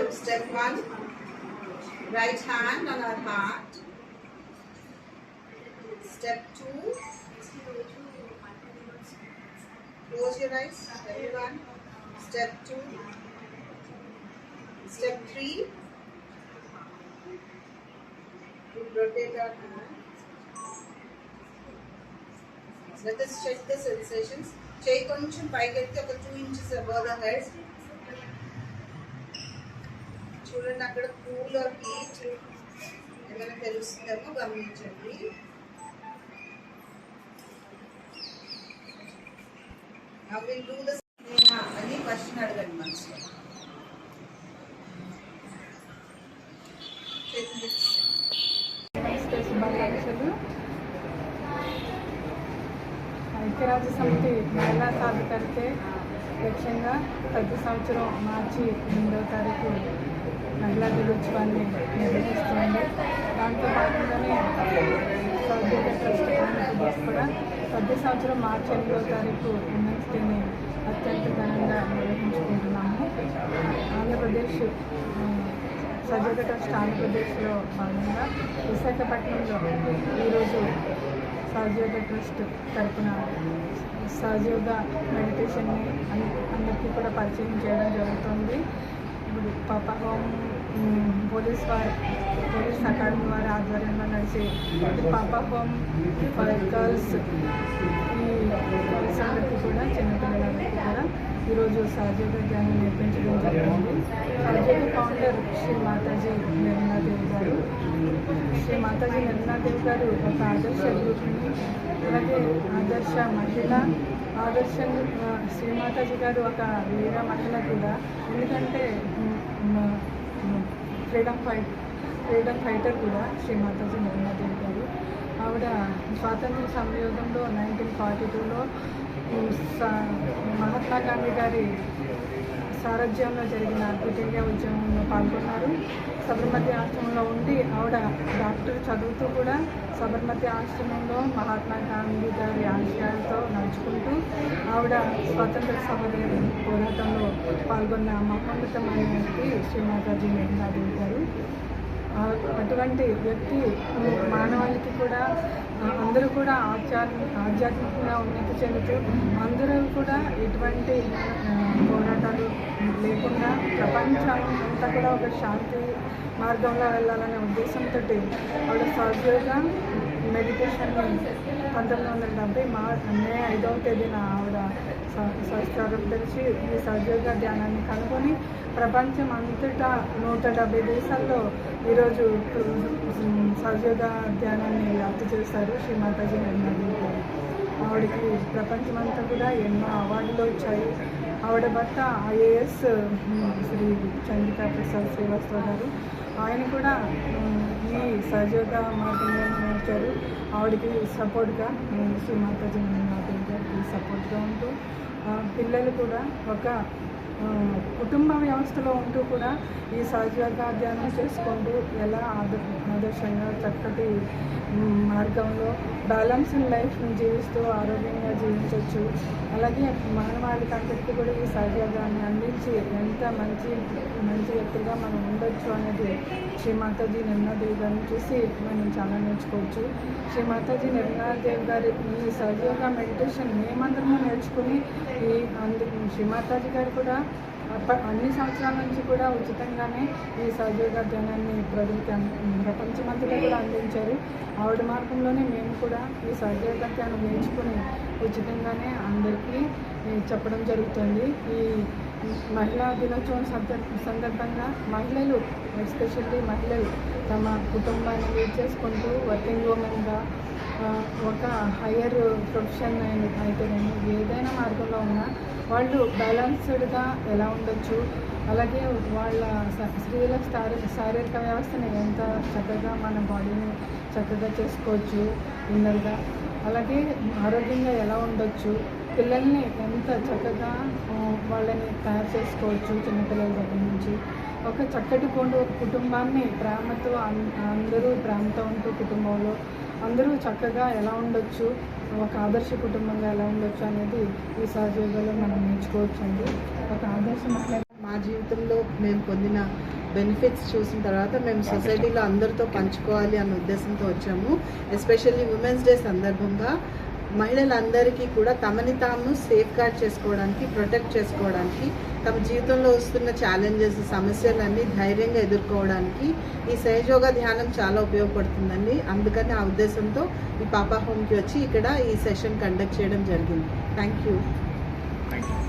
step one, right hand on our heart. Step two, close your eyes, everyone. Step two, step three, we rotate our hand. Let us check the sensations. చేయి కొంచెం పైకెత్తి ఒక two inches above the head చూడండి అక్కడ cool are heat ఏమైనా తెలుస్తుందేమో గమనించండి అని question అడగండి మనసులో. ఐక్యరాజ్య సమితి మహిళా సాధికారితే లక్ష్యంగా ప్రతి సంవత్సరం మార్చి ఎనిమిదవ తారీఖు మహిళా దినోత్సవాన్ని నిర్వహిస్తుంది దాంతో భాగంగానే సౌద్యోగ ట్రస్ట్ ఆంధ్రప్రదేశ్ కూడా ప్రతి సంవత్సరం మార్చి ఎనిమిదో తారీఖు ఉమెన్స్ డేని అత్యంత ఘనంగా నిర్వహించుకుంటున్నాము. ఆంధ్రప్రదేశ్ సజోగ ట్రస్ట్ ఆంధ్రప్రదేశ్లో భాగంగా విశాఖపట్నంలో ఈరోజు సహజయోగ ట్రస్ట్ తరపున సహజయోగ మెడిటేషన్ని అందరికీ కూడా పరిచయం చేయడం జరుగుతుంది. ఇప్పుడు పాప హోమ్ పోలీస్ వారు పోలీస్ అకాడమీ వారి ఆధ్వర్యంలో నడిచే పాప హోమ్ ఫర్ గర్ల్స్ ఈ గర్ల్స్ కూడా చిన్నపిల్లలకి కూడా ఈరోజు సహజయోగ ధ్యానం నేర్పించడం జరిగింది. సహజయోగ ఫౌండర్ శ్రీ మాతాజీ నిర్మలాదేవి గారు శ్రీ మాతాజీ నిర్మలాదేవి గారు ఒక ఆదర్శ గ్రూప్ని అలాగే ఆదర్శ మహిళ ఆదర్శ శ్రీ మాతాజీ గారు ఒక వీర మహిళ కూడా. ఎందుకంటే ఫ్రీడమ్ ఫైట్ ఫ్రీడమ్ ఫైటర్ కూడా శ్రీ మాతాజీ నిర్మలాదేవి గారు. ఆవిడ స్వాతంత్ర సంయోగంలో నైన్టీన్ ఫార్టీ టూలో మహాత్మా గాంధీ గారి సారథ్యంలో జరిగిన క్విట్ ఇండియా ఉద్యమంలో పాల్గొన్నారు. సబర్మతి ఆశ్రమంలో ఉండి ఆవిడ డాక్టర్ చదువుతూ కూడా సబర్మతి ఆశ్రమంలో మహాత్మా గాంధీ గారి ఆశయాలతో నడుచుకుంటూ ఆవిడ స్వాతంత్ర సమర పోరాటంలో పాల్గొన్న మహోన్నతమైన వ్యక్తి శ్రీ మాతాజీ నిర్మలాదేవి గారు. అటువంటి వ్యక్తి మానవాళికి కూడా అందరూ కూడా ఆధ్యా ఆధ్యాత్మికంగా ఉన్నతి చెందుతూ అందరూ కూడా ఎటువంటి పోరాటాలు లేకుండా ప్రపంచం అంతా కూడా ఒక శాంతి మార్గంలో వెళ్ళాలనే ఉద్దేశంతో ఆవిడ సహజంగా మెడిటేషన్ పంతొమ్మిది వందల డెబ్బై మా మే ఐదవ తేదీన ఆవిడ సంస్కారం తెలిసి ఈ సజీవ ధ్యానాన్ని కనుగొని ప్రపంచం అంతటా నూట డెబ్బై దేశాల్లో ఈరోజు సజీవ ధ్యానాన్ని వ్యాప్తి చేశారు శ్రీ మాతాజీ నిర్మలాదేవి ఆవిడకి ప్రపంచమంతా కూడా ఎన్నో అవార్డులు వచ్చాయి. ఆవిడ భర్త ఐఏఎస్ శ్రీ చంద్రికా ప్రసాద్ శ్రీవాస్తవ గారు ఆయన కూడా ఈ సహజయోగ మాతంగా నడిచారు. ఆవిడకి సపోర్ట్గా శ్రీ మాతాజీ మాతంగా సపోర్ట్గా ఉంటూ పిల్లలు కూడా ఒక కుటుంబ వ్యవస్థలో ఉంటూ కూడా ఈ సహజంగా ధ్యానం చేసుకుంటూ ఎలా ఆదర్శంగా చక్కటి మార్గంలో బ్యాలెన్స్డ్ లైఫ్ని జీవిస్తూ ఆరోగ్యంగా జీవించవచ్చు అలాగే మానవాళికి అందరికీ కూడా ఈ సహజోగాన్ని అందించి ఎంత మంచి మంచి వ్యక్తిగా మనం ఉండొచ్చు అనేది శ్రీ మాతాజీ నిర్మలాదేవి గారిని చూసి మనం చాలా నేర్చుకోవచ్చు. శ్రీ మాతాజీ నిర్మలాదేవి గారి ఈ సహజోగ మెడిటేషన్ మేమందరము నేర్చుకుని ఈ అందు శ్రీ మాతాజీ గారు కూడా అన్ని సంవత్సరాల నుంచి కూడా ఉచితంగానే ఈ సహజయోగ ధ్యానాన్ని ప్రజలకి ప్రపంచమంతటా కూడా అందించారు. ఆవిడ మార్గంలోనే మేము కూడా ఈ సహజయోగ ధ్యానం నేర్చుకుని ఉచితంగానే అందరికీ చెప్పడం జరుగుతుంది. ఈ మహిళా దినోత్సవం సందర్ సందర్భంగా మహిళలు ఎస్పెషల్లీ మహిళలు తమ కుటుంబాన్ని లీడ్ చేసుకుంటూ వర్కింగ్ ఉమెన్గా ఒక హయ్యర్ ప్రొఫెషన్ అయితే నేను ఏదైనా మార్గంలో వాళ్ళు బ్యాలెన్స్డ్గా ఎలా ఉండొచ్చు? అలాగే వాళ్ళ స- స్త్రీల శారీరక వ్యవస్థని ఎంత చక్కగా మన బాడీని చక్కగా చేసుకోవచ్చు ఇన్నర్గా అలాగే ఆరోగ్యంగా ఎలా ఉండొచ్చు? పిల్లల్ని ఎంత చక్కగా వాళ్ళని తయారు చేసుకోవచ్చు చిన్నపిల్లల దగ్గర నుంచి? ఒక చక్కటి కొండు కుటుంబాన్ని ప్రేమతో అందరూ ప్రేమతో ఉంటూ కుటుంబంలో అందరూ చక్కగా ఎలా ఉండొచ్చు? ఒక ఆదర్శ కుటుంబంగా ఎలా ఉండొచ్చు అనేది ఈ సహజయోగంలో మనం నేర్చుకోవచ్చండి. ఒక ఆదర్శ మా జీవితంలో మేము పొందిన బెనిఫిట్స్ చూసిన తర్వాత మేము సొసైటీలో అందరితో పంచుకోవాలి అన్న ఉద్దేశంతో వచ్చాము. ఎస్పెషల్లీ ఉమెన్స్ డే సందర్భంగా మహిళలందరికీ కూడా తమని తాము సేఫ్ గార్డ్ చేసుకోవడానికి ప్రొటెక్ట్ చేసుకోవడానికి తమ జీవితంలో వస్తున్న ఛాలెంజెస్ సమస్యలన్నీ ధైర్యంగా ఎదుర్కోవడానికి ఈ సహజోగ ధ్యానం చాలా ఉపయోగపడుతుందండి. అందుకని ఆ ఉద్దేశంతో ఈ పాపా హోమ్కి వచ్చి ఇక్కడ ఈ సెషన్ కండక్ట్ చేయడం జరిగింది. Thank you thank you